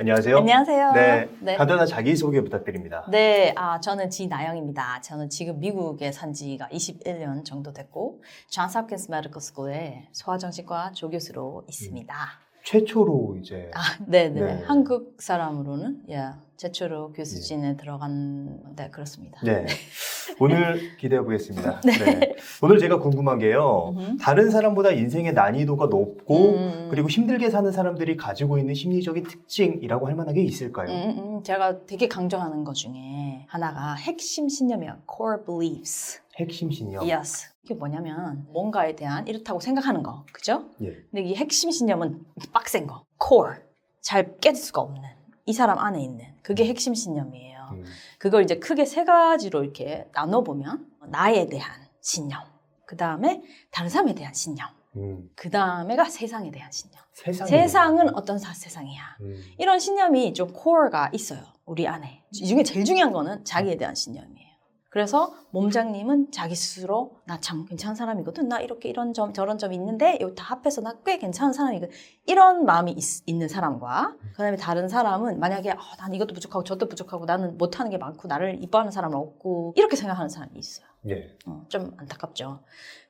안녕하세요. 안녕하세요. 네, 네. 간단한 자기소개 부탁드립니다. 네, 아, 저는 지나영입니다. 저는 지금 미국에 산 지가 21년 정도 됐고, 존스 홉킨스 메디컬 스쿨에 소아정신과 조교수로 있습니다. 최초로 이제 아, 네네. 네. 한국 사람으로는, 예, 최초로 교수진에 들어간, 네, 그렇습니다. 네. 오늘 기대해 보겠습니다. 네. 오늘 제가 궁금한 게요. 음흠. 다른 사람보다 인생의 난이도가 높고 음, 그리고 힘들게 사는 사람들이 가지고 있는 심리적인 특징이라고 할 만한 게 있을까요? 음, 음, 제가 되게 강조하는 것 중에 하나가 핵심 신념이에요. core beliefs. 핵심 신념. Yes. 이게 뭐냐면 뭔가에 대한 이렇다고 생각하는 거, 그죠? 예. 근데 이 핵심 신념은 빡센 거, core. 잘 깨질 수가 없는 이 사람 안에 있는 그게 핵심 신념이에요. 음, 그걸 이제 크게 세 가지로 이렇게 나눠 보면 나에 대한 신념, 그 다음에 다른 사람에 대한 신념, 음, 그 다음에가 세상에 대한 신념. 세상. 세상은 어떤 사- 세상이야. 음, 이런 신념이 좀 코어가 있어요. 우리 안에. 이 중에 제일 중요한 거는 자기에 대한 신념이에요. 그래서 몸장님은 자기 스스로 나 참 괜찮은 사람이거든. 나 이렇게 이런 점 저런 점이 있는데 이거 다 합해서 나 꽤 괜찮은 사람이거든. 이런 마음이 있, 는 사람과 그다음에 다른 사람은 만약에 어, 난 이것도 부족하고 저것도 부족하고 나는 못하는 게 많고 나를 이뻐하는 사람은 없고 이렇게 생각하는 사람이 있어요. 예. 어, 좀 안타깝죠.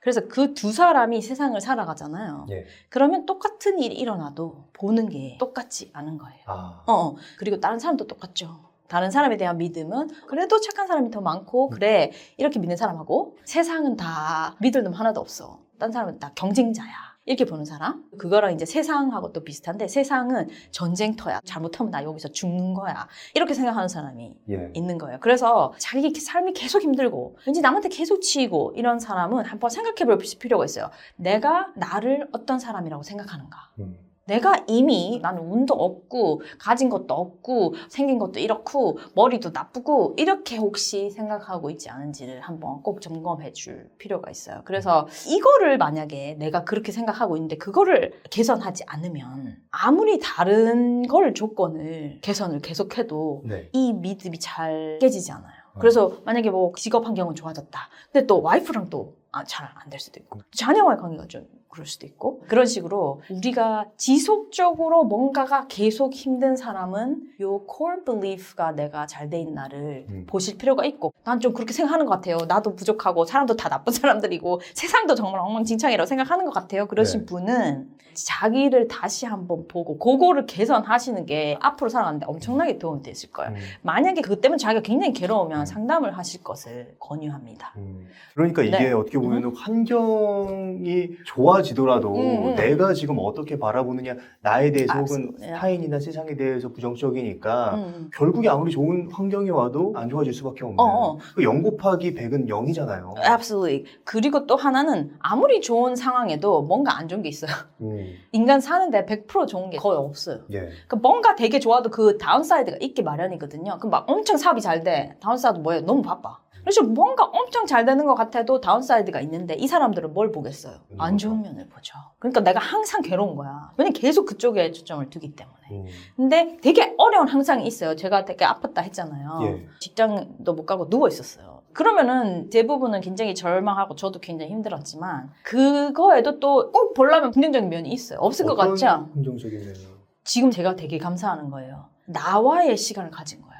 그래서 그 두 사람이 세상을 살아가잖아요. 예. 그러면 똑같은 일이 일어나도 보는 게 똑같지 않은 거예요. 아. 어, 어. 그리고 다른 사람도 똑같죠. 다른 사람에 대한 믿음은 그래도 착한 사람이 더 많고 그래 이렇게 믿는 사람하고 세상은 다 믿을 놈 하나도 없어. 다른 사람은 다 경쟁자야. 이렇게 보는 사람 그거랑 이제 세상하고 또 비슷한데 세상은 전쟁터야. 잘못하면 나 여기서 죽는 거야. 이렇게 생각하는 사람이 예. 있는 거예요. 그래서 자기 삶이 계속 힘들고 왠지 남한테 계속 치이고 이런 사람은 한번 생각해 볼 필요가 있어요. 내가 나를 어떤 사람이라고 생각하는가? 음, 내가 이미 나는 운도 없고 가진 것도 없고 생긴 것도 이렇고 머리도 나쁘고 이렇게 혹시 생각하고 있지 않은지를 한번 꼭 점검해 줄 필요가 있어요. 그래서 이거를 만약에 내가 그렇게 생각하고 있는데 그거를 개선하지 않으면 아무리 다른 걸 조건을 개선을 계속해도 네. 이 믿음이 잘 깨지지 않아요. 그래서 만약에 뭐 직업 환경은 좋아졌다. 근데 또 와이프랑 또 잘 안 될 수도 있고 자녀와의 관계가 좀 그럴 수도 있고 그런 식으로 우리가 지속적으로 뭔가가 계속 힘든 사람은 요 core belief가 내가 잘 돼 있나를 음. 보실 필요가 있고 난 좀 그렇게 생각하는 것 같아요. 나도 부족하고 사람도 다 나쁜 사람들이고 세상도 정말 엉망진창이라고 생각하는 것 같아요. 그러신 네. 분은 자기를 다시 한번 보고 그거를 개선하시는 게 앞으로 살아가는데 엄청나게 도움이 됐을 거예요. 음, 만약에 그것 때문에 자기가 굉장히 괴로우면 음. 상담을 하실 것을 권유합니다. 음. 그러니까 이게 네. 어떻게 보면 환경이 좋아 지더라도 음, 음. 내가 지금 어떻게 바라보느냐 나에 대해서 혹은 Absolutely. 타인이나 세상에 대해서 부정적이니까 음. 결국에 아무리 좋은 환경이 와도 안 좋아질 수밖에 없는 어, 어. 그 0 곱하기 100은 0이잖아요. Absolutely. 그리고 또 하나는 아무리 좋은 상황에도 뭔가 안 좋은 게 있어요. 음, 인간 사는데 100% 좋은 게 거의 없어요. 예. 그 뭔가 되게 좋아도 그 다운사이드가 있기 마련이거든요. 그럼 막 엄청 사업이 잘 돼. 다운사이드 뭐예요? 너무 바빠. 그래서 뭔가 엄청 잘 되는 것 같아도 다운사이드가 있는데 이 사람들은 뭘 보겠어요? 안 좋은 면을 보죠. 그러니까 내가 항상 괴로운 거야. 왜냐면 계속 그쪽에 초점을 두기 때문에. 음, 근데 되게 어려운 항상이 있어요. 제가 되게 아팠다 했잖아요. 예. 직장도 못 가고 누워 있었어요. 그러면은 대부분은 굉장히 절망하고 저도 굉장히 힘들었지만 그거에도 또 꼭 보려면 긍정적인 면이 있어요. 없을 것 같죠? 긍정적인 면이 지금 제가 되게 감사하는 거예요. 나와의 시간을 가진 거예요.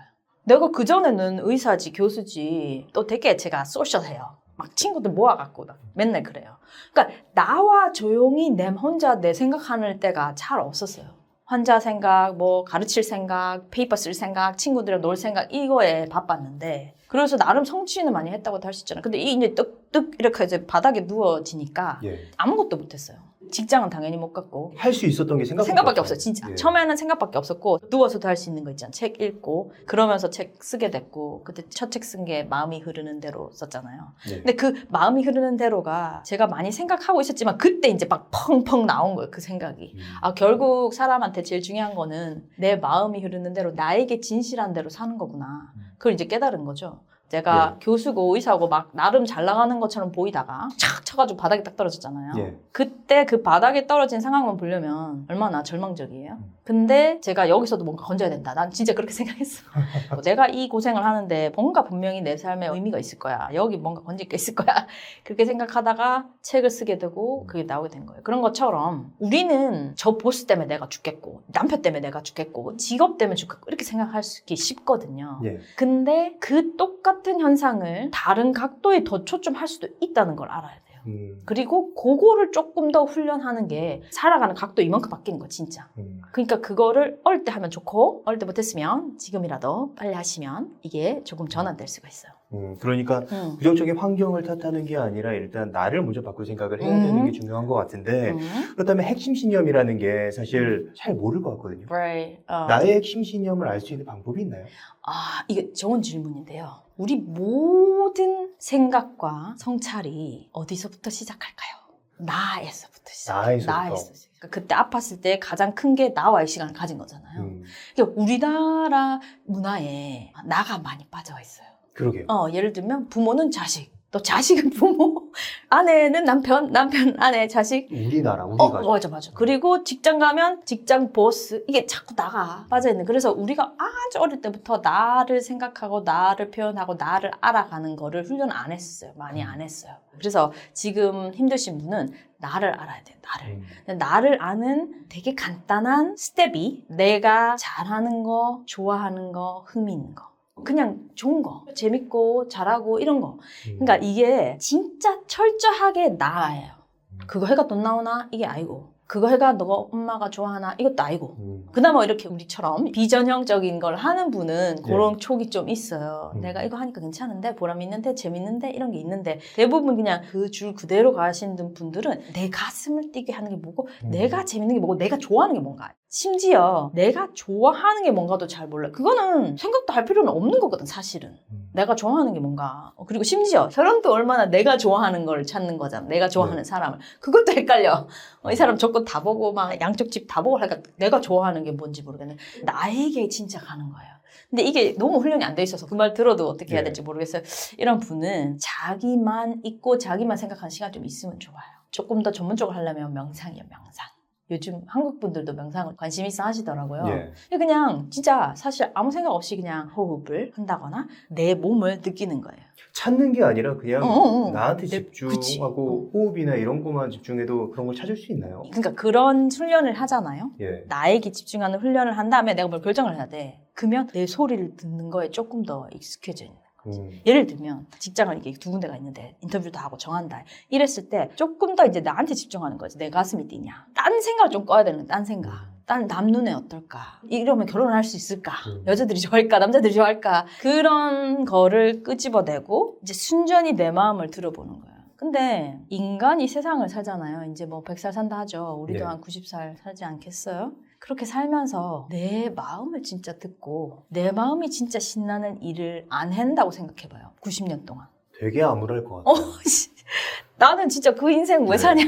내가 그전에는 의사지, 교수지, 또 되게 제가 소셜해요. 막 친구들 모아갖고 나 맨날 그래요. 그러니까 나와 조용히 내 혼자 내 생각하는 때가 잘 없었어요. 환자 생각, 뭐 가르칠 생각, 페이퍼 쓸 생각, 친구들이랑 놀 생각 이거에 바빴는데 그래서 나름 성취는 많이 했다고 할수 있잖아요. 근데 이 이제 뜩뜩 이렇게 이제 바닥에 누워지니까 예. 아무것도 못했어요. 직장은 당연히 못 갔고 할 수 있었던 게 생각밖에 없죠. 없어요, 진짜. 예. 처음에는 생각밖에 없었고, 누워서도 할 수 있는 거 있잖아. 책 읽고, 그러면서 책 쓰게 됐고, 그때 첫 책 쓴 게 마음이 흐르는 대로 썼잖아요. 예. 근데 그 마음이 흐르는 대로가 제가 많이 생각하고 있었지만, 그때 이제 막 펑펑 나온 거예요, 그 생각이. 음, 아, 결국 사람한테 제일 중요한 거는 내 마음이 흐르는 대로, 나에게 진실한 대로 사는 거구나. 음. 그걸 이제 깨달은 거죠. 내가 예. 교수고 의사고 막 나름 잘 나가는 것처럼 보이다가 착 쳐가지고 바닥에 딱 떨어졌잖아요. 예. 그때 그 바닥에 떨어진 상황만 보려면 얼마나 절망적이에요. 음. 근데 제가 여기서도 뭔가 건져야 된다. 난 진짜 그렇게 생각했어. 뭐 내가 이 고생을 하는데 뭔가 분명히 내 삶에 의미가 있을 거야. 여기 뭔가 건질 게 있을 거야. 그렇게 생각하다가 책을 쓰게 되고 그게 나오게 된 거예요. 그런 것처럼 우리는 저 보스 때문에 내가 죽겠고 남편 때문에 내가 죽겠고 직업 때문에 죽겠고 이렇게 생각하기 쉽거든요. 예. 근데 그 똑같은 현상을 다른 각도에 더 초점할 수도 있다는 걸 알아야 돼요. 음. 그리고 그거를 조금 더 훈련하는 게 살아가는 각도 이만큼 바뀌는 거 진짜. 음. 그러니까 그거를 어릴 때 하면 좋고 어릴 때 못했으면 지금이라도 빨리 하시면 이게 조금 전환될 수가 있어요. 음. 그러니까 음. 부정적인 환경을 탓하는 게 아니라 일단 나를 먼저 바꿀 생각을 해야 되는 음. 게 중요한 것 같은데 음. 그렇다면 핵심 신념이라는 게 사실 잘 모를 것 같거든요. Right. 어. 나의 핵심 신념을 알 수 있는 방법이 있나요? 아, 이게 좋은 질문인데요. 우리 모든 생각과 성찰이 어디서부터 시작할까요? 나에서부터 시작. 나에서부터. 나에서. 그러니까 그때 아팠을 때 가장 큰 게 나와의 시간을 가진 거잖아요. 음. 그러니까 우리나라 문화에 나가 많이 빠져 있어요. 그러게요. 어, 예를 들면 부모는 자식, 또 자식은 부모, 아내는 남편, 남편, 아내, 자식. 우리나라, 우리 어, 가족. 맞아, 맞아. 그리고 직장 가면 직장 보스. 이게 자꾸 나가 빠져 있는. 그래서 우리가 아주 어릴 때부터 나를 생각하고, 나를 표현하고, 나를 알아가는 거를 훈련 안 했어요. 많이 안 했어요. 그래서 지금 힘드신 분은 나를 알아야 돼요. 나를. 음. 나를 아는 되게 간단한 스텝이 내가 잘하는 거, 좋아하는 거, 흥미 있는 거. 그냥 좋은 거. 재밌고, 잘하고, 이런 거. 음. 그러니까 이게 진짜 철저하게 나예요. 그거 해가 돈 나오나? 이게 아니고. 그거 해가 너가 엄마가 좋아하나? 이것도 아니고. 음. 그나마 이렇게 우리처럼 비전형적인 걸 하는 분은 네. 그런 촉이 좀 있어요. 음. 내가 이거 하니까 괜찮은데, 보람 있는데, 재밌는데, 이런 게 있는데, 대부분 그냥 그 줄 그대로 가시는 분들은 내 가슴을 뛰게 하는 게 뭐고, 음. 내가 재밌는 게 뭐고, 내가 좋아하는 게 뭔가. 심지어 내가 좋아하는 게 뭔가도 잘 몰라요. 그거는 생각도 할 필요는 없는 거거든, 사실은. 음. 내가 좋아하는 게 뭔가. 어, 그리고 심지어 결혼도 얼마나 내가 좋아하는 걸 찾는 거잖아. 내가 좋아하는 네. 사람을. 그것도 헷갈려. 어, 이 사람 조건 다 보고 막 양쪽 집 다 보고 하니까 내가 좋아하는 게 뭔지 모르겠네. 나에게 진짜 가는 거예요. 근데 이게 너무 훈련이 안 돼 있어서 그 말 들어도 어떻게 해야 네. 될지 모르겠어요. 이런 분은 자기만 있고 자기만 생각하는 시간 좀 있으면 좋아요. 조금 더 전문적으로 하려면 명상이요, 명상. 요즘 한국 분들도 명상을 관심 있어 하시더라고요. 예. 그냥 진짜 사실 아무 생각 없이 그냥 호흡을 한다거나 내 몸을 느끼는 거예요. 찾는 게 아니라 그냥 어, 어, 어. 나한테 내-. 집중하고 호흡이나 이런 것만 집중해도 그런 걸 찾을 수 있나요? 그러니까 그런 훈련을 하잖아요. 예. 나에게 집중하는 훈련을 한 다음에 내가 뭘 결정을 해야 돼. 그러면 내 소리를 듣는 거에 조금 더 익숙해져 있는 거지. 음. 예를 들면 직장을 이게 두 군데가 있는데 인터뷰도 하고 정한다. 이랬을 때 조금 더 이제 나한테 집중하는 거지. 내 가슴이 뛰냐. 딴 생각을 좀 꺼야 되는 딴 생각. 딴 남 눈에 어떨까? 이러면 결혼을 할 수 있을까? 음. 여자들이 좋아할까? 남자들이 좋아할까? 그런 거를 끄집어내고 이제 순전히 내 마음을 들어보는 거예요. 근데 인간이 세상을 살잖아요. 이제 뭐 100살 산다 하죠. 우리도 네. 한 90살 살지 않겠어요? 그렇게 살면서 내 마음을 진짜 듣고 내 마음이 진짜 신나는 일을 안 한다고 생각해봐요. 90년 동안. 되게 암울할 것 어, 같아요. 씨. 나는 진짜 그 인생 왜 네. 사냐?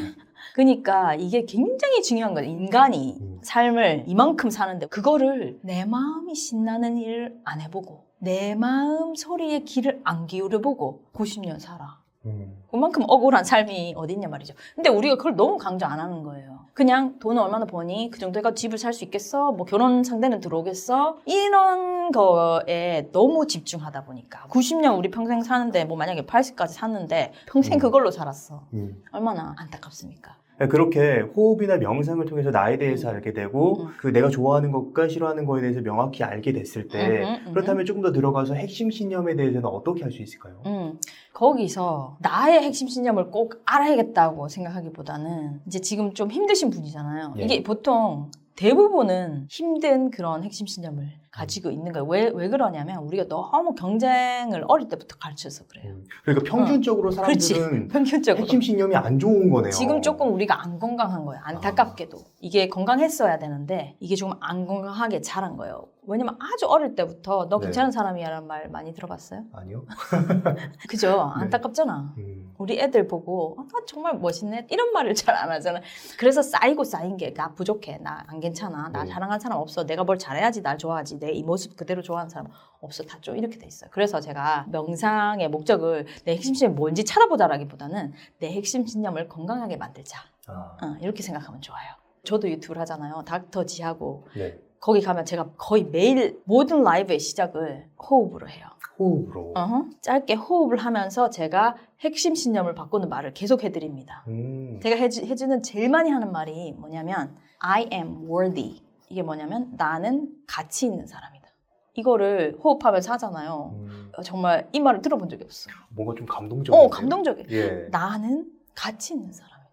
그러니까 이게 굉장히 중요한 거예요. 인간이 음. 삶을 이만큼 사는데 그거를 내 마음이 신나는 일을 안 해보고 내 마음 소리에 귀를 안 기울여보고 90년 살아. 음. 그만큼 억울한 삶이 어딨냐 말이죠. 근데 우리가 그걸 너무 강조 안 하는 거예요. 그냥 돈을 얼마나 버니? 그 정도 해가 집을 살 수 있겠어? 뭐 결혼 상대는 들어오겠어? 이런 거에 너무 집중하다 보니까 90년 우리 평생 사는데 뭐 만약에 80까지 샀는데 평생 음. 그걸로 살았어. 음. 얼마나 안타깝습니까? 그렇게 호흡이나 명상을 통해서 나에 대해서 알게 되고 음. 그 내가 좋아하는 것과 싫어하는 것에 대해서 명확히 알게 됐을 때 음흠. 그렇다면 조금 더 들어가서 핵심 신념에 대해서는 어떻게 할 수 있을까요? 음, 거기서 나의 핵심 신념을 꼭 알아야겠다고 생각하기보다는 이제 지금 좀 힘드신 분이잖아요. 예. 이게 보통 대부분은 힘든 그런 핵심 신념을 가지고 있는 거예요. 왜, 왜 그러냐면 우리가 너무 경쟁을 어릴 때부터 가르쳐서 그래요. 음. 그러니까 평균적으로 사람들은 평균적으로. 핵심 신념이 안 좋은 거네요. 지금 조금 우리가 안 건강한 거예요. 안타깝게도. 이게 건강했어야 되는데 이게 조금 안 건강하게 자란 거예요. 왜냐면 아주 어릴 때부터 너 네. 괜찮은 사람이야라는 말 많이 들어봤어요? 아니요. 그죠? 네. 안타깝잖아. 음. 우리 애들 보고 아, 나 정말 멋있네 이런 말을 잘 안 하잖아. 그래서 쌓이고 쌓인 게 나 부족해, 나 안 괜찮아, 나 음. 사랑하는 사람 없어, 내가 뭘 잘해야지 날 좋아하지, 내 이 모습 그대로 좋아하는 사람 없어, 다 좀 이렇게 돼 있어요. 그래서 제가 명상의 목적을 내 핵심 신념이 뭔지 찾아보자라기보다는 내 핵심 신념을 건강하게 만들자 아, 어, 이렇게 생각하면 좋아요. 저도 유튜브를 하잖아요. 닥터 지하고 네. 거기 가면 제가 거의 매일 모든 라이브의 시작을 호흡으로 해요. 호흡으로. 어허. 짧게 호흡을 하면서 제가 핵심 신념을 바꾸는 말을 계속 해드립니다. 음. 제가 해주, 해주는 제일 많이 하는 말이 뭐냐면 I am worthy. 이게 뭐냐면 나는 가치 있는 사람이다. 이거를 호흡하면서 하잖아요. 음. 어, 정말 이 말을 들어본 적이 없어. 뭔가 좀 감동적이에요. 어, 감동적이에요. 예. 나는 가치 있는 사람이다.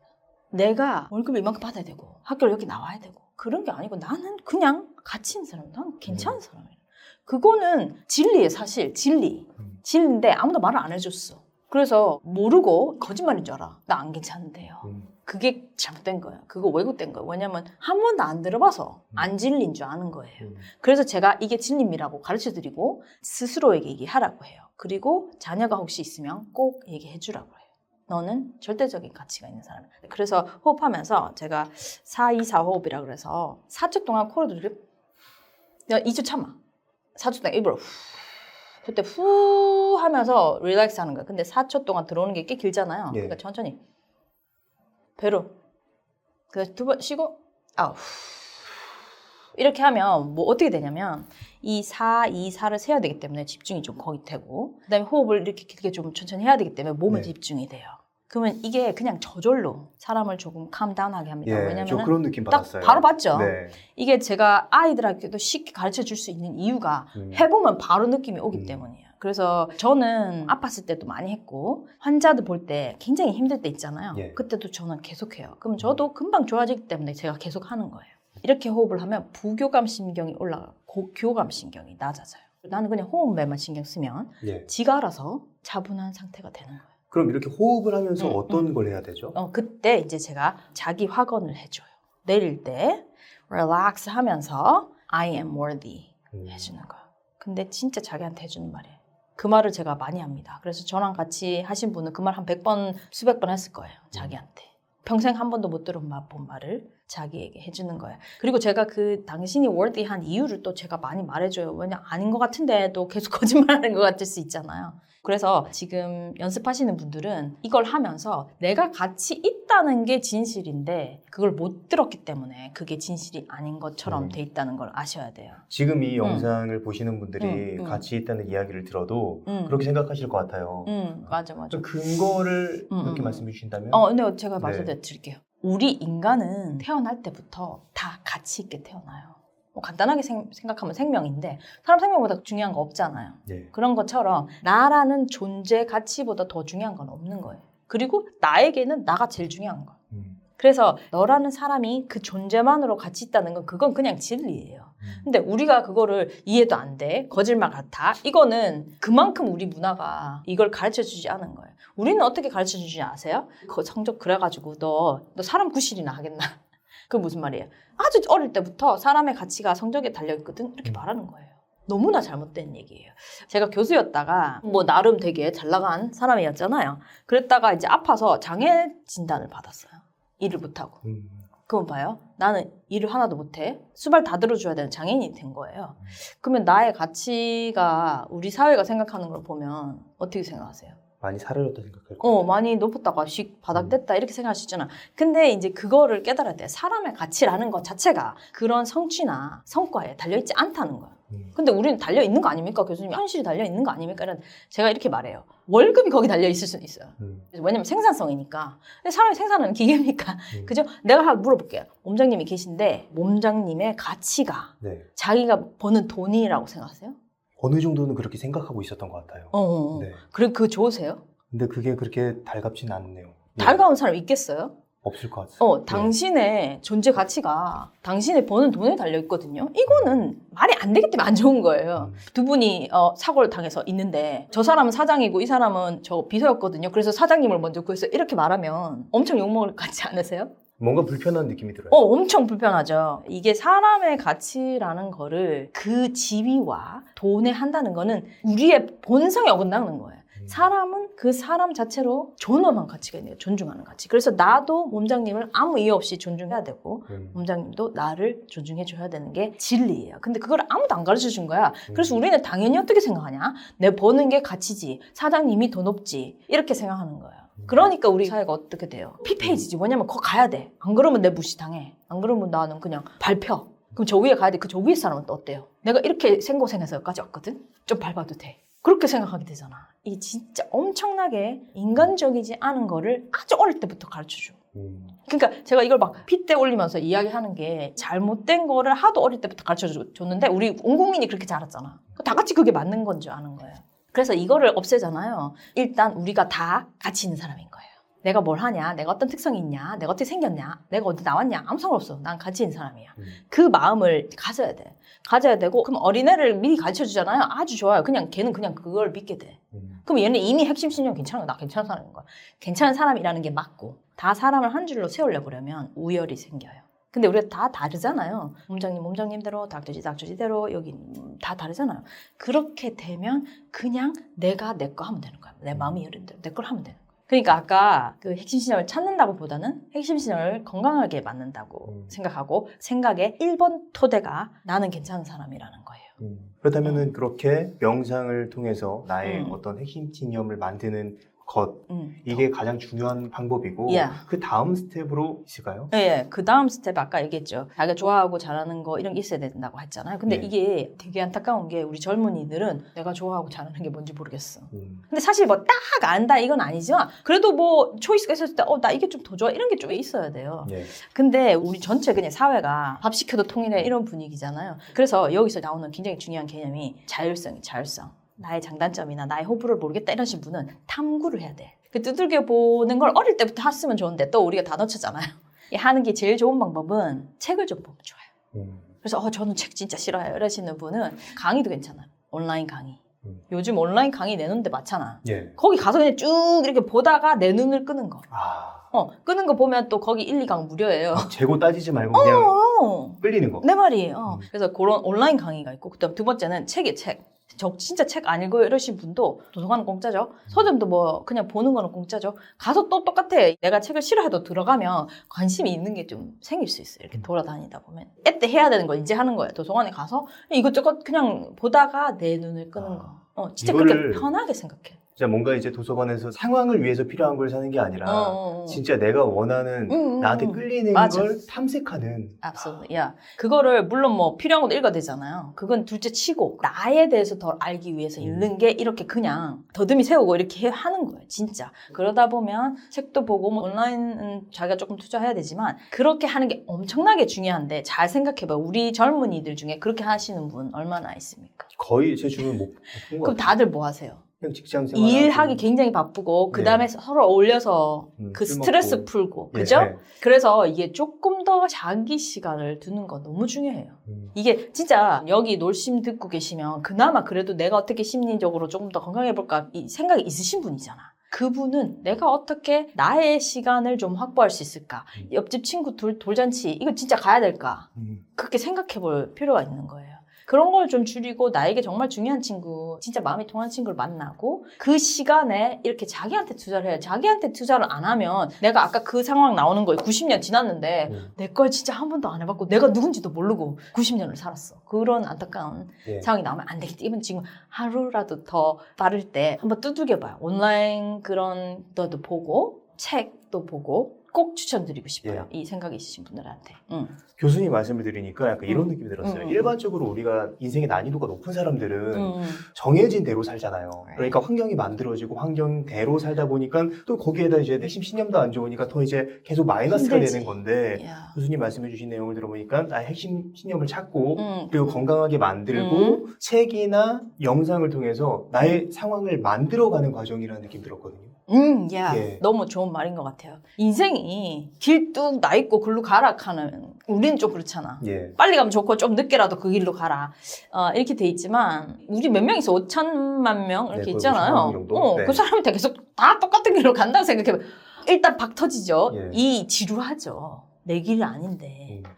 내가 월급을 이만큼 받아야 되고 학교를 여기 나와야 되고 그런 게 아니고 나는 그냥 가치 있는 사람이다. 난 괜찮은 사람이다. 그거는 진리예요, 사실. 진리. 음. 진리인데 아무도 말을 안 해줬어. 그래서 모르고 거짓말인 줄 알아. 나 안 괜찮은데요. 음. 그게 잘못된 거예요. 그거 왜곡된 거예요. 왜냐면 한 번도 안 들어봐서 음. 안 진리인 줄 아는 거예요. 음. 그래서 제가 이게 진리입니다라고 가르쳐 드리고 스스로에게 얘기하라고 해요. 그리고 자녀가 혹시 있으면 꼭 얘기해 주라고 해요. 너는 절대적인 가치가 있는 사람이야. 그래서 호흡하면서 제가 424 호흡이라 그래서 4초 동안 코로 들 여 2초 참아. 4초 동안 입으로 후. 그때 후 하면서 릴렉스 하는 거야. 근데 4초 동안 들어오는 게 꽤 길잖아요. 예. 그러니까 천천히 배로 그래서 두 번 쉬고 아우 이렇게 하면 뭐 어떻게 되냐면 이 4, 2, 4를 세야 되기 때문에 집중이 좀 거의 되고 그다음에 호흡을 이렇게 길게 좀 천천히 해야 되기 때문에 몸에 네. 집중이 돼요. 그러면 이게 그냥 저절로 사람을 조금 캄다운하게 합니다. 예. 저 왜냐면 그런 느낌 딱 받았어요. 바로 봤죠. 네. 이게 제가 아이들에게도 쉽게 가르쳐 줄 수 있는 이유가 음. 해보면 바로 느낌이 오기 음. 때문이에요. 그래서 저는 아팠을 때도 많이 했고 환자들 볼 때 굉장히 힘들 때 있잖아요. 예. 그때도 저는 계속해요. 그럼 저도 금방 좋아지기 때문에 제가 계속 하는 거예요. 이렇게 호흡을 하면 부교감 신경이 올라가 고교감 신경이 낮아져요. 나는 그냥 호흡에만 신경 쓰면 예. 지가 알아서 차분한 상태가 되는 거예요. 그럼 이렇게 호흡을 하면서 음, 어떤 걸 해야 되죠? 어, 그때 이제 제가 자기 확언을 해줘요. 내릴 때 relax 하면서 I am worthy 음. 해주는 거예요. 근데 진짜 자기한테 해주는 말이에요. 그 말을 제가 많이 합니다. 그래서 저랑 같이 하신 분은 그 말 한 100번, 수백 번 했을 거예요. 자기한테. 평생 한 번도 못 들어본 말을 자기에게 해주는 거예요. 그리고 제가 그 당신이 월디한 이유를 또 제가 많이 말해줘요. 왜냐 아닌 것 같은데도 계속 거짓말하는 것 같을 수 있잖아요. 그래서 지금 연습하시는 분들은 이걸 하면서 내가 같이 있다는 게 진실인데 그걸 못 들었기 때문에 그게 진실이 아닌 것처럼 음. 돼 있다는 걸 아셔야 돼요. 지금 이 영상을 보시는 분들이 음, 음. 같이 있다는 이야기를 들어도 음. 그렇게 생각하실 것 같아요. 음, 맞아, 맞아. 그 근거를 음, 이렇게 음. 말씀해 주신다면 어, 근데 제가 네. 말씀드릴게요. 우리 인간은 태어날 때부터 다 가치 있게 태어나요. 뭐 간단하게 생, 각하면 생명인데 사람 생명보다 중요한 거 없잖아요. 예. 그런 것처럼 나라는 존재 가치보다 더 중요한 건 없는 거예요. 그리고 나에게는 나가 제일 중요한 거. 음. 그래서 너라는 사람이 그 존재만으로 가치 있다는 건 그건 그냥 진리예요. 음. 근데 우리가 그거를 이해도 안 돼. 거짓말 같아. 이거는 그만큼 우리 문화가 이걸 가르쳐 주지 않은 거예요. 우리는 어떻게 가르쳐 주지 아세요? 그 성적 그래가지고 너, 너 사람 구실이나 하겠나? 그 무슨 말이에요? 아주 어릴 때부터 사람의 가치가 성적에 달려 있거든? 이렇게 음. 말하는 거예요. 너무나 잘못된 얘기예요. 제가 교수였다가 뭐 나름 되게 잘 나간 사람이었잖아요. 그랬다가 이제 아파서 장애 진단을 받았어요. 일을 못하고. 음. 그건 봐요. 나는 일을 하나도 못해. 수발 다 들어줘야 되는 장애인이 된 거예요. 그러면 나의 가치가 우리 사회가 생각하는 걸 보면 어떻게 생각하세요? 많이 사라졌다 생각할 것 어, 많이 높았다가 씩 바닥됐다 이렇게 생각할 수 있잖아. 근데 이제 그거를 깨달아야 돼. 사람의 가치라는 것 자체가 그런 성취나 성과에 달려있지 않다는 거야. 음. 근데 우리는 달려있는 거 아닙니까? 교수님, 현실이 달려있는 거 아닙니까? 이런 제가 이렇게 말해요. 월급이 거기 달려있을 수는 있어요. 음. 왜냐면 생산성이니까. 근데 사람이 생산하는 기계입니까? 음. 그죠? 내가 하나 물어볼게요. 몸장님이 계신데 몸장님의 가치가 네. 자기가 버는 돈이라고 생각하세요? 어느 정도는 그렇게 생각하고 있었던 것 같아요. 어, 어. 어. 네. 그래 그거 좋으세요? 근데 그게 그렇게 달갑지는 않네요. 네. 달가운 사람 있겠어요? 없을 것 같아요. 어, 당신의 존재 가치가 당신의 버는 돈에 달려 있거든요. 이거는 말이 안 되기 때문에 안 좋은 거예요. 음. 두 분이 어, 사고를 당해서 있는데 저 사람은 사장이고 이 사람은 저 비서였거든요. 그래서 사장님을 먼저 구해서 이렇게 말하면 엄청 욕먹을 것 같지 않으세요? 뭔가 불편한 느낌이 들어요. 어, 엄청 불편하죠. 이게 사람의 가치라는 거를 그 지위와 돈에 한다는 거는 우리의 본성에 어긋나는 거예요. 음. 사람은 그 사람 자체로 존엄한 가치가 있네요. 존중하는 가치. 그래서 나도 몸장님을 아무 이유 없이 존중해야 되고, 음. 몸장님도 나를 존중해 줘야 되는 게 진리예요. 근데 그걸 아무도 안 가르쳐 준 거야. 그래서 음. 우리는 당연히 어떻게 생각하냐? 내 버는 게 가치지. 사장님이 더 높지. 이렇게 생각하는 거예요. 음. 그러니까 우리 사회가 어떻게 돼요? 피페이지지. 뭐냐면 거 가야 돼. 안 그러면 내 무시당해. 안 그러면 나는 그냥 밟혀. 그럼 저 위에 가야 돼. 그 저 위에 사람은 또 어때요? 내가 이렇게 생고생해서 여기까지 왔거든? 좀 밟아도 돼. 그렇게 생각하게 되잖아. 이게 진짜 엄청나게 인간적이지 않은 거를 아주 어릴 때부터 가르쳐 줘. 음. 그러니까 제가 이걸 막 핏대 올리면서 이야기하는 게 잘못된 거를 하도 어릴 때부터 가르쳐 줬- 줬는데 우리 온 국민이 그렇게 자랐잖아. 다 같이 그게 맞는 건 줄 아는 거예요. 그래서 이거를 없애잖아요. 일단 우리가 다 가치 있는 사람인 거예요. 내가 뭘 하냐, 내가 어떤 특성이 있냐, 내가 어떻게 생겼냐, 내가 어디 나왔냐, 아무 상관없어. 난 가치 있는 사람이야. 음. 그 마음을 가져야 돼. 가져야 되고, 그럼 어린애를 미리 가르쳐 주잖아요. 아주 좋아요. 그냥 걔는 그냥 그걸 믿게 돼. 음. 그럼 얘는 이미 핵심 신념 괜찮아. 나 괜찮은 사람인 거야. 괜찮은 사람이라는 게 맞고 다 사람을 한 줄로 세우려고 그러면 우열이 생겨요. 근데 우리가 다 다르잖아요. 몸장님 몸장님대로 닥터지 닥터지대로 여기 다 다르잖아요. 그렇게 되면 그냥 내가 내 거 하면 되는 거야. 내 마음이 여린 대로 내 걸 하면 되는 거야. 그러니까 아까 그 핵심 신념을 찾는다고 보다는 핵심 신념을 건강하게 맞는다고 음. 생각하고 생각의 1번 토대가 나는 괜찮은 사람이라는 거예요. 음. 그렇다면은 그렇게 명상을 통해서 나의 음. 어떤 핵심 신념을 만드는 것 음. 이게 가장 중요한 방법이고 예. 그 다음 스텝으로 있을까요? 예, 그 다음 스텝 아까 얘기했죠. 자기가 좋아하고 잘하는 거 이런 게 있어야 된다고 했잖아요. 근데 네. 이게 되게 안타까운 게 우리 젊은이들은 내가 좋아하고 잘하는 게 뭔지 모르겠어. 음. 근데 사실 뭐 딱 안다 이건 아니지만 그래도 뭐 초이스가 있었을 때 어 나 이게 좀 더 좋아 이런 게 좀 있어야 돼요. 예. 근데 우리 전체 그냥 사회가 밥 시켜도 통일해 이런 분위기잖아요. 그래서 여기서 나오는 굉장히 중요한 개념이 자율성이 자율성. 나의 장단점이나 나의 호불호를 모르겠다 이러신 분은 탐구를 해야 돼. 그 두들겨 보는 걸 어릴 때부터 했으면 좋은데 또 우리가 다 놓쳤잖아요. 이 하는 게 제일 좋은 방법은 책을 좀 보면 좋아요. 음. 그래서 어, 저는 책 진짜 싫어요 이러시는 분은 강의도 괜찮아요. 온라인 강의. 음. 요즘 온라인 강의 내놓는 데 많잖아. 예. 거기 가서 그냥 쭉 이렇게 보다가 내 눈을 끄는 거. 아. 어, 끄는 거 보면 또 거기 1, 2강 무료예요. 재고 따지지 말고 그냥 어. 끌리는 거. 내 말이에요. 음. 그래서 그런 온라인 강의가 있고, 그 다음 두 번째는 책이 책. 저 진짜 책 안 읽어요 이러신 분도 도서관은 공짜죠. 서점도 뭐 그냥 보는 거는 공짜죠. 가서 또 똑같아. 내가 책을 싫어해도 들어가면 관심이 있는 게 좀 생길 수 있어요. 이렇게 돌아다니다 보면. 애때 해야 되는 거 이제 하는 거예요. 도서관에 가서 이것저것 그냥 보다가 내 눈을 끄는 거. 어, 진짜 그렇게 편하게 생각해. 진짜 뭔가 이제 도서관에서 상황을 위해서 필요한 걸 사는 게 아니라 어, 어, 어. 진짜 내가 원하는 음, 음, 나한테 음. 끌리는 맞아. 걸 탐색하는 absolutely. 야, 그거를 물론 뭐 필요한 것도 읽어야 되잖아요. 그건 둘째 치고 나에 대해서 더 알기 위해서 음. 읽는 게 이렇게 그냥 더듬이 세우고 이렇게 해- 하는 거예요, 진짜. 그러다 보면 책도 보고 뭐 온라인은 자기가 조금 투자해야 되지만 그렇게 하는 게 엄청나게 중요한데 잘 생각해봐. 우리 젊은이들 중에 그렇게 하시는 분 얼마나 있습니까? 거의 제 주변 못본것 그럼 같아요. 다들 뭐 하세요? 직장 생활 일하기 굉장히 바쁘고 그 다음에 서로 어울려서 음, 그술 스트레스 먹고. 풀고 예, 그죠? 예. 그래서 이게 조금 더 자기 시간을 두는 거 너무 중요해요. 음. 이게 진짜 여기 놀심 듣고 계시면 그나마 그래도 내가 어떻게 심리적으로 조금 더 건강해 볼까 이 생각이 있으신 분이잖아. 그분은 내가 어떻게 나의 시간을 좀 확보할 수 있을까? 음. 옆집 친구 돌, 돌잔치 이거 진짜 가야 될까? 음. 그렇게 생각해 볼 필요가 있는 거예요. 그런 걸 좀 줄이고 나에게 정말 중요한 친구, 진짜 마음이 통하는 친구를 만나고 그 시간에 이렇게 자기한테 투자를 해요. 자기한테 투자를 안 하면 내가 아까 그 상황 나오는 거예요. 90년 지났는데 음. 내걸 진짜 한 번도 안 해봤고 내가 누군지도 모르고 90년을 살았어. 그런 안타까운 예. 상황이 나오면 안 되겠다. 이번 지금 하루라도 더 빠를 때 한번 두들겨봐요. 온라인 그런 것도 보고 책도 보고 꼭 추천드리고 싶어요. 이 생각이 있으신 분들한테. 응. 교수님 말씀을 들으니까 약간 이런 음. 느낌이 들었어요. 음, 음. 일반적으로 우리가 인생의 난이도가 높은 사람들은 응. 정해진 대로 살잖아요. 그러니까 환경이 만들어지고 환경대로 살다 보니까 또 거기에다 이제 핵심 신념도 안 좋으니까 더 이제 계속 마이너스가 힘들지. 되는 건데 야. 교수님 말씀해 주신 내용을 들어보니까 나의 핵심 신념을 찾고 응. 그리고 건강하게 만들고 음. 책이나 영상을 통해서 나의 상황을 만들어가는 과정이라는 느낌 들었거든요. 음, 야, 예. 너무 좋은 말인 것 같아요. 인생이 길뚝 나 있고 글로 가라 하는 우리는 좀 그렇잖아. 예. 빨리 가면 좋고 좀 늦게라도 그 길로 가라. 어, 이렇게 돼 있지만 우리 몇 명이서 5천만 명 이렇게 네, 있잖아요. 5천만 명 정도? 어, 네. 그 사람한테 계속 다 똑같은 길로 간다고 생각해봐. 일단 박 터지죠. 예. 이 지루하죠. 내 길이 아닌데. 음.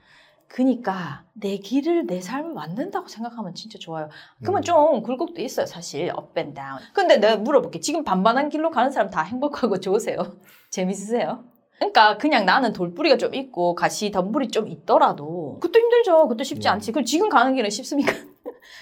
그니까 내 길을 내 삶을 만든다고 생각하면 진짜 좋아요. 그러면 음. 좀 굴곡도 있어요, 사실. 업앤 다운. 근데 내가 물어볼게. 지금 반반한 길로 가는 사람 다 행복하고 좋으세요? 재밌으세요? 그러니까 그냥 나는 돌뿌리가 좀 있고 가시 덤불이 좀 있더라도 그것도 힘들죠. 그것도 쉽지 음. 않지. 그럼 지금 가는 길은 쉽습니까?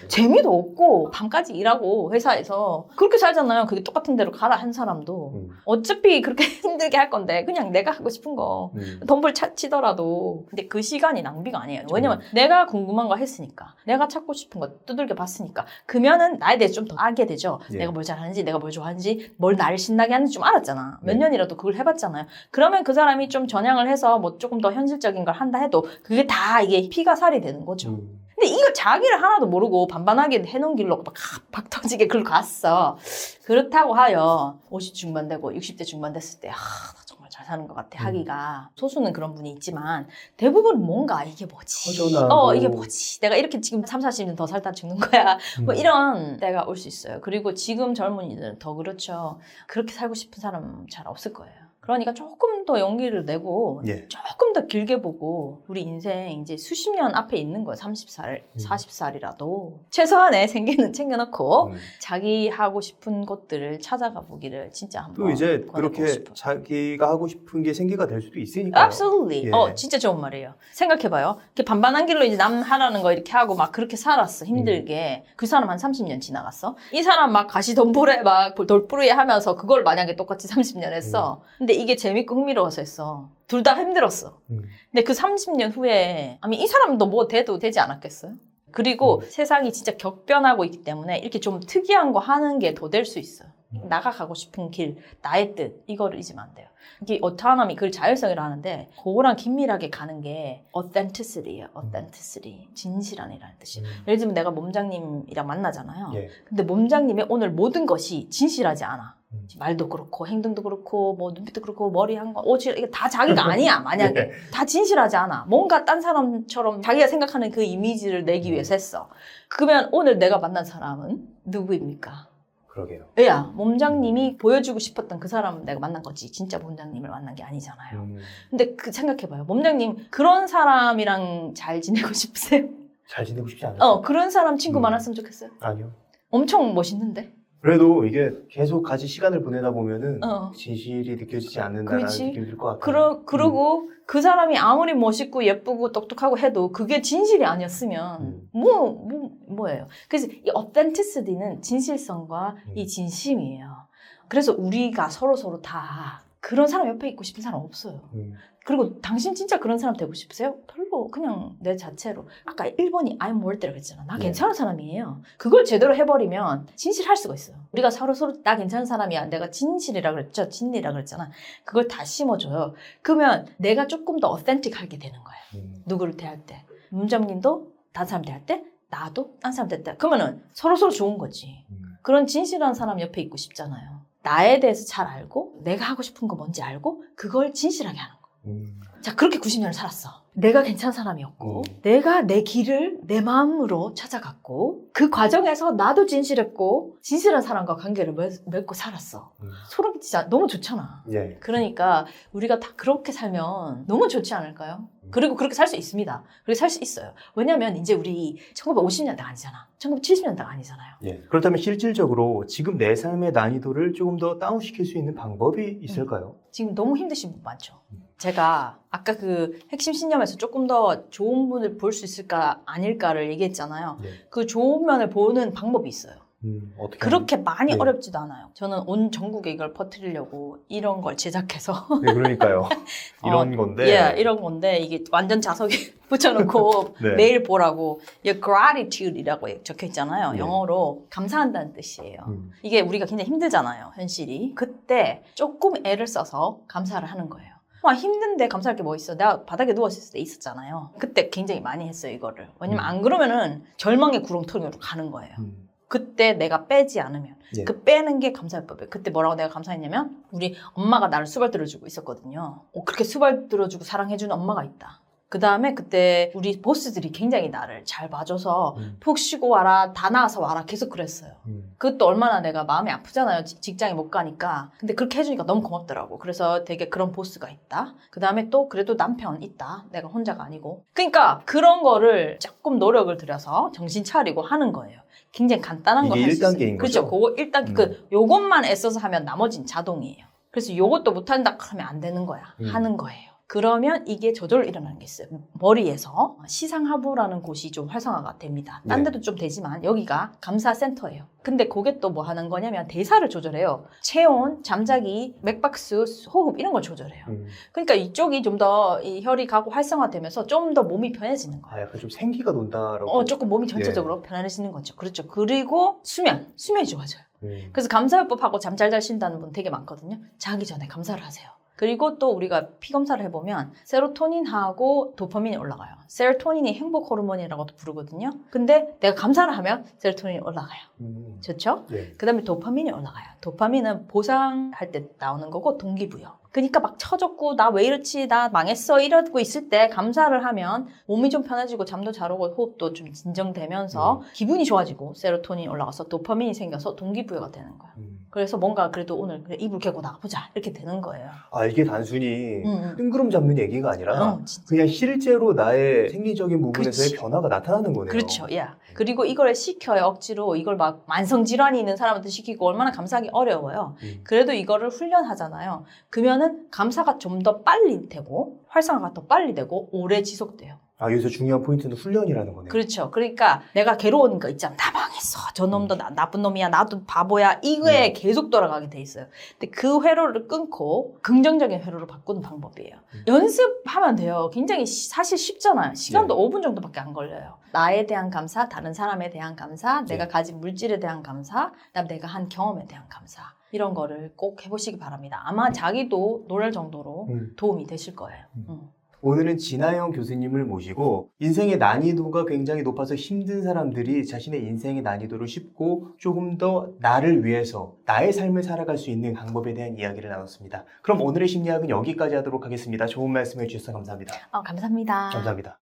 재미도 없고 밤까지 일하고 회사에서 그렇게 살잖아요. 그게 똑같은 대로 가라 한 사람도 음. 어차피 그렇게 힘들게 할 건데 그냥 내가 하고 싶은 거 음. 덤불 차, 치더라도 근데 그 시간이 낭비가 아니에요. 왜냐면 내가 궁금한 거 했으니까 내가 찾고 싶은 거 두들겨 봤으니까 그러면은 나에 대해서 좀 더 알게 되죠. 예. 내가 뭘 잘하는지 내가 뭘 좋아하는지 뭘 나를 신나게 하는지 좀 알았잖아. 몇 네. 년이라도 그걸 해봤잖아요. 그러면 그 사람이 좀 전향을 해서 뭐 조금 더 현실적인 걸 한다 해도 그게 다 이게 피가 살이 되는 거죠. 음. 근데 이거 자기를 하나도 모르고 반반하게 해놓은 길로 막, 박 터지게 그걸 갔어. 그렇다고 하여 50 중반 되고 60대 중반 됐을 때, 아, 나 정말 잘 사는 것 같아, 음. 하기가. 소수는 그런 분이 있지만, 대부분 뭔가 이게 뭐지? 허전하고. 어, 이게 뭐지? 내가 이렇게 지금 3, 40년 더 살다 죽는 거야. 뭐 음. 이런 때가 올 수 있어요. 그리고 지금 젊은이들은 더 그렇죠. 그렇게 살고 싶은 사람 잘 없을 거예요. 그러니까 조금 더 용기를 내고 예. 조금 더 길게 보고 우리 인생 이제 수십 년 앞에 있는 거예요. 30살, 음. 40살이라도 최소한의 생계는 챙겨놓고 음. 자기 하고 싶은 것들을 찾아가 보기를 진짜 한번 또 이제 그렇게 싶어요. 자기가 하고 싶은 게 생계가 될 수도 있으니까. Absolutely. 예. 어, 진짜 좋은 말이에요. 생각해봐요. 이렇게 반반한 길로 이제 남 하라는 거 이렇게 하고 막 그렇게 살았어. 힘들게. 그 사람 한 30년 지나갔어. 이 사람 막 가시덤불에 막 돌부르에 하면서 그걸 만약에 똑같이 30년 했어. 근데 이게 재밌고 흥미로워서 했어. 둘 다 힘들었어. 음. 근데 그 30년 후에 아니 이 사람도 뭐 돼도 되지 않았겠어요? 그리고 세상이 진짜 격변하고 있기 때문에 이렇게 좀 특이한 거 하는 게 더 될 수 있어요. 음. 나가가고 싶은 길, 나의 뜻 이거를 잊으면 안 돼요. 이게 어떠하남이 그걸 자율성이라 하는데 그거랑 긴밀하게 가는 게 authenticity예요. authenticity. 진실함이라는 뜻이에요. 음. 예를 들면 내가 몸장님이랑 만나잖아요. 예. 근데 몸장님의 오늘 모든 것이 진실하지 않아. 음. 말도 그렇고 행동도 그렇고 뭐 눈빛도 그렇고 머리 한 거, 옷이 이게 다 자기가 아니야 만약에 네. 다 진실하지 않아. 뭔가 딴 사람처럼 자기가 생각하는 그 이미지를 내기 위해서 했어. 그러면 오늘 내가 만난 사람은 누구입니까? 그러게요. 야 몸장님이 보여주고 싶었던 그 사람 내가 만난 거지. 진짜 몸장님을 만난 게 아니잖아요. 음. 근데 그 생각해봐요. 몸장님 그런 사람이랑 잘 지내고 싶으세요? 잘 지내고 싶지 않아요. 어 그런 사람 친구 음. 많았으면 좋겠어요. 아니요. 엄청 멋있는데. 그래도 이게 계속 같이 시간을 보내다 보면은 어. 진실이 느껴지지 않는다는 그렇지. 느낌이 들 것 같아요. 그러, 그러고 그 사람이 아무리 멋있고 예쁘고 똑똑하고 해도 그게 진실이 아니었으면 음. 뭐, 뭐, 뭐예요. 그래서 이 authenticity는 진실성과 음. 이 진심이에요. 그래서 우리가 서로 서로 다 그런 사람 옆에 있고 싶은 사람 없어요. 음. 그리고 당신 진짜 그런 사람 되고 싶으세요? 별로 그냥 내 자체로 아까 1번이 I'm worth it 그랬잖아. 나 네. 괜찮은 사람이에요. 그걸 제대로 해버리면 진실할 수가 있어요. 우리가 서로 서로 나 괜찮은 사람이야. 내가 진실이라 그랬죠. 진리라 그랬잖아. 그걸 다 심어줘요. 그러면 내가 조금 더 authentic하게 되는 거예요. 음. 누구를 대할 때. 문정님도 다른 사람 대할 때 나도 딴 사람 대할 때. 그러면은 서로 서로 좋은 거지. 음. 그런 진실한 사람 옆에 있고 싶잖아요. 나에 대해서 잘 알고 내가 하고 싶은 거 뭔지 알고 그걸 진실하게 하는 거. 음. 자, 그렇게 90년을 살았어. 내가 괜찮은 사람이었고, 음. 내가 내 길을 내 마음으로 찾아갔고, 그 과정에서 나도 진실했고, 진실한 사람과 관계를 맺, 맺고 살았어. 음. 소름 진짜 너무 좋잖아. 예. 그러니까 우리가 다 그렇게 살면 너무 좋지 않을까요? 그리고 그렇게 살 수 있습니다. 그렇게 살 수 있어요. 왜냐면 이제 우리 1950년대가 아니잖아. 1970년대가 아니잖아요. 예. 그렇다면 실질적으로 지금 내 삶의 난이도를 조금 더 다운시킬 수 있는 방법이 있을까요? 지금 너무 힘드신 분 많죠. 음. 제가 아까 그 핵심 신념에서 조금 더 좋은 분을 볼 수 있을까 아닐까를 얘기했잖아요. 예. 그 좋은 면을 보는 방법이 있어요. 음, 어떻게 그렇게 많이 네. 어렵지도 않아요. 저는 온 전국에 이걸 퍼뜨리려고 이런 걸 제작해서 하면- 네, 그러니까요. 이런 건데. 예, 이런 건데 이게 완전 자석에 붙여놓고 네. 매일 보라고 이 gratitude이라고 적혀 있잖아요. 네. 영어로 감사한다는 뜻이에요. 음. 이게 우리가 굉장히 힘들잖아요, 현실이. 그때 조금 애를 써서 감사를 하는 거예요. 와, 힘든데 감사할 게 뭐 있어? 내가 바닥에 누워있을 때 있었잖아요. 그때 굉장히 많이 했어요, 이거를. 왜냐면 음. 안 그러면은 절망의 구렁텅이로 가는 거예요. 음. 그때 내가 빼지 않으면. 예. 그 빼는 게 감사의 법이에요. 그때 뭐라고 내가 감사했냐면, 우리 엄마가 나를 수발 들어주고 있었거든요. 어, 그렇게 수발 들어주고 사랑해주는 엄마가 있다. 그 다음에 그때 우리 보스들이 굉장히 나를 잘 봐줘서 음. 푹 쉬고 와라, 다 나와서 와라 계속 그랬어요. 음. 그것도 얼마나 내가 마음이 아프잖아요. 지- 직장에 못 가니까. 근데 그렇게 해주니까 너무 고맙더라고. 그래서 되게 그런 보스가 있다. 그 다음에 또 그래도 남편 있다. 내가 혼자가 아니고. 그러니까 그런 거를 조금 노력을 들여서 정신 차리고 하는 거예요. 굉장히 간단한 거 할 수 있어요. 1단계인 그렇죠. 그거 1단계. 음. 그 요것만 애써서 하면 나머지는 자동이에요. 그래서 요것도 못한다 그러면 안 되는 거야. 음. 하는 거예요. 그러면 이게 저절로 일어나는 게 있어요. 머리에서 시상하부라는 곳이 좀 활성화가 됩니다. 딴 네. 데도 좀 되지만 여기가 감사센터예요. 근데 그게 또 뭐 하는 거냐면 대사를 조절해요. 체온, 잠자기, 맥박수, 호흡 이런 걸 조절해요. 음. 그러니까 이쪽이 좀더이 혈이 가고 활성화되면서 좀 더 몸이 편해지는 거예요. 아, 약간 좀 생기가 돈다라고. 어, 조금 몸이 전체적으로 편안해지는 거죠. 그렇죠. 그리고 수면, 수면이 좋아져요. 음. 그래서 감사요법하고 잠 잘 잘 쉰다는 분 되게 많거든요. 자기 전에 감사를 하세요. 그리고 또 우리가 피 검사를 해보면 세로토닌하고 도파민이 올라가요. 세로토닌이 행복 호르몬이라고도 부르거든요. 근데 내가 감사를 하면 세로토닌이 올라가요. 음. 좋죠? 네. 그 다음에 도파민이 올라가요. 도파민은 보상할 때 나오는 거고 동기부여. 그러니까 막 쳐졌고 나 왜 이렇지 나 망했어 이러고 있을 때 감사를 하면 몸이 좀 편해지고 잠도 잘 오고 호흡도 좀 진정되면서 기분이 좋아지고 세로토닌이 올라가서 도파민이 생겨서 동기부여가 되는 거야. 음. 그래서 뭔가 그래도 오늘 그래, 이불 깨고 나가보자 이렇게 되는 거예요. 아, 이게 단순히 응, 뜬구름 잡는 얘기가 응. 아니라 어, 진짜. 그냥 실제로 나의 생리적인 부분에서의 그렇지. 변화가 나타나는 거네요. 그렇죠. 야. 그리고 이걸 시켜요. 억지로 이걸 막 만성 질환이 있는 사람한테 시키고 얼마나 감사하기 어려워요. 음. 그래도 이거를 훈련하잖아요. 그러면은 감사가 좀 더 빨리 되고 활성화가 더 빨리 되고 오래 지속돼요. 아, 여기서 중요한 포인트는 훈련이라는 거네요. 그렇죠. 그러니까 내가 괴로운 거 있잖아. 나 망했어. 저 놈도 나, 나쁜 놈이야. 나도 바보야. 이거에 네. 계속 돌아가게 돼 있어요. 근데 그 회로를 끊고 긍정적인 회로로 바꾸는 방법이에요. 음. 연습하면 돼요. 굉장히 시- 사실 쉽잖아요. 시간도 5분 정도밖에 안 걸려요. 나에 대한 감사, 다른 사람에 대한 감사, 내가 네. 가진 물질에 대한 감사, 그다음 내가 한 경험에 대한 감사. 이런 거를 꼭 해보시기 바랍니다. 아마 자기도 놀랄 정도로 음. 도움이 되실 거예요. 음. 음. 오늘은 진아영 교수님을 모시고 인생의 난이도가 굉장히 높아서 힘든 사람들이 자신의 인생의 난이도를 쉽고 조금 더 나를 위해서 나의 삶을 살아갈 수 있는 방법에 대한 이야기를 나눴습니다. 그럼 오늘의 심리학은 여기까지 하도록 하겠습니다. 좋은 말씀 해주셔서 감사합니다. 어, 감사합니다. 감사합니다.